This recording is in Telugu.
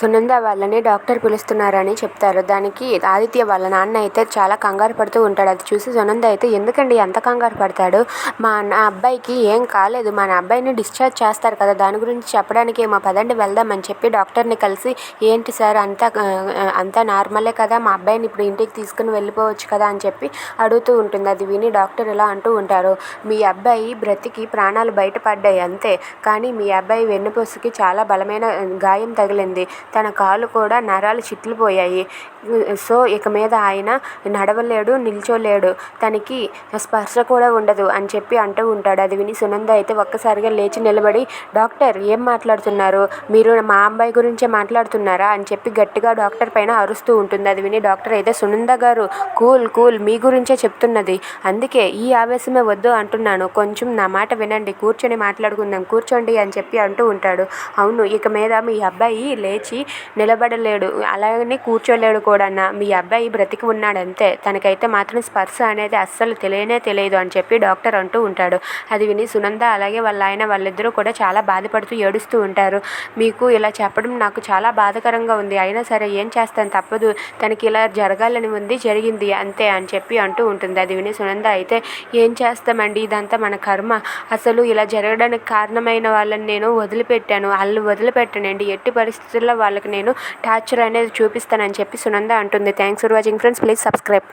సునంద వాళ్ళని డాక్టర్ పిలుస్తున్నారని చెప్తారు. దానికి ఆదిత్య వాళ్ళ నాన్న అయితే చాలా కంగారు పడుతూ ఉంటాడు. అది చూసి సునంద అయితే ఎందుకండి అంత కంగారు పడతాడు? మా నా అబ్బాయికి ఏం కాలేదు. మన అబ్బాయిని డిశ్చార్జ్ చేస్తారు కదా. దాని గురించి చెప్పడానికి మా పదండి వెళ్దామని చెప్పి డాక్టర్ని కలిసి ఏంటి సార్ అంతా అంతా నార్మలే కదా? మా అబ్బాయిని ఇప్పుడు ఇంటికి తీసుకుని వెళ్ళిపోవచ్చు కదా? అని చెప్పి అడుగుతూ ఉంటుంది. అది విని డాక్టర్ ఇలా అంటూ ఉంటారు మీ అబ్బాయి బ్రతికి ప్రాణాలు బయటపడ్డాయి అంతే. కానీ మీ అబ్బాయి వెన్నుపూసకి చాలా బలమైన గాయం తగిలింది. తన కాలు కూడా నరాలు చిట్లిపోయాయి సో ఇక మీద ఆయన నడవలేడు నిల్చోలేడు. తనకి స్పర్శ కూడా ఉండదు అని చెప్పి అంటూ ఉంటాడు. అది విని సునంద అయితే ఒక్కసారిగా లేచి నిలబడి డాక్టర్ ఏం మాట్లాడుతున్నారు? మీరు మా అబ్బాయి గురించే మాట్లాడుతున్నారా? అని చెప్పి గట్టిగా డాక్టర్ పైన అరుస్తూ ఉంటుంది. అది విని డాక్టర్ అయితే సునంద గారు కూల్ కూల్ మీ గురించే చెప్తున్నది. అందుకే ఈ ఆవేశమే వద్దు అంటున్నాను. కొంచెం నా మాట వినండి. కూర్చొని మాట్లాడుకుందాం కూర్చోండి అని చెప్పి అంటూ ఉంటాడు. అవును ఇక మీద మీ అబ్బాయి లేచి నిలబడలేడు అలాగని కూర్చోలేడు కూడా మీ అబ్బాయి బ్రతికి ఉన్నాడంతే తనకైతే మాత్రం స్పర్శ అనేది అస్సలు తెలియనే తెలియదు అని చెప్పి డాక్టర్ అంటూ ఉంటాడు. అది విని సునంద అలాగే వాళ్ళ ఆయన వాళ్ళిద్దరూ కూడా చాలా బాధపడుతూ ఏడుస్తూ ఉంటారు. మీకు ఇలా చెప్పడం నాకు చాలా బాధకరంగా ఉంది. అయినా సరే ఏం చేస్తాను? తప్పదు. తనకి ఇలా జరగాలని ఉంది జరిగింది అంతే అని చెప్పి అంటూ ఉంటుంది. అది విని సునంద అయితే ఏం చేస్తామండి? ఇదంతా మన కర్మ. అసలు ఇలా జరగడానికి కారణమైన వాళ్ళని నేను వదిలిపెట్టాను. వాళ్ళు వదిలిపెట్టనండి. ఎట్టి పరిస్థితుల్లో వాళ్ళకి నేను టార్చర్ అనేది చూపిస్తానని చెప్పి సునంద అంటుంది. Thanks for watching friends please subscribe